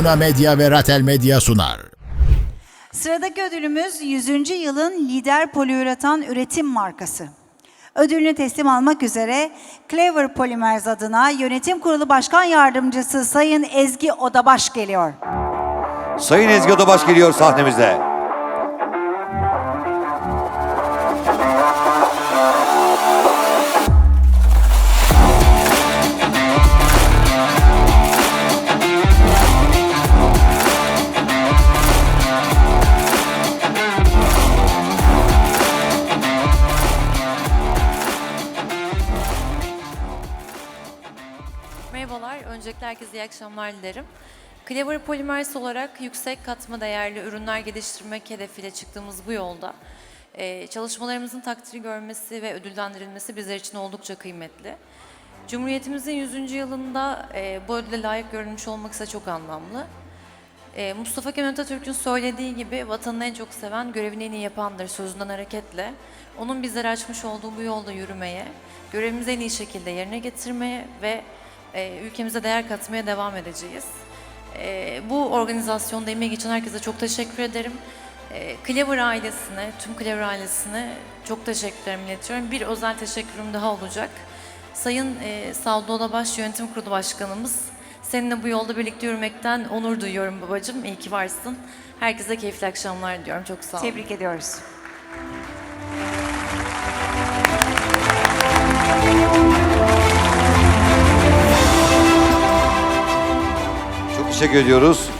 Luna Medya ve Ratel Medya sunar. Sıradaki ödülümüz 100. yılın lider poliüretan üretim markası. Ödülünü teslim almak üzere Clever Polymers adına Yönetim Kurulu Başkan Yardımcısı Sayın Ezgi Odabaş geliyor. Sayın Ezgi Odabaş geliyor sahnemizde. Merhabalar, öncelikle herkese iyi akşamlar dilerim. Clever Polymers olarak yüksek katma değerli ürünler geliştirmek hedefiyle çıktığımız bu yolda e, çalışmalarımızın takdiri görmesi ve ödüllendirilmesi bizler için oldukça kıymetli. Cumhuriyetimizin 100. yılında e, bu ödüle layık görülmüş olmak ise çok anlamlı. E, Mustafa Kemal Atatürk'ün söylediği gibi vatanını en çok seven görevini en iyi yapandır sözünden hareketle onun bizlere açmış olduğu bu yolda yürümeye, görevimizi en iyi şekilde yerine getirmeye ve e, ülkemize değer katmaya devam edeceğiz. E, bu organizasyonda emeği geçen herkese çok teşekkür ederim. E, Clever ailesine, tüm Clever ailesine çok teşekkürlerimi iletiyorum. Bir özel teşekkürüm daha olacak. Sayın e, Savdo Odabaş Yönetim Kurulu Başkanımız, seninle bu yolda birlikte yürümekten onur duyuyorum babacığım. İyi ki varsın. Herkese keyifli akşamlar diliyorum. Çok sağ olun. Tebrik ediyoruz. Teşekkür ediyoruz.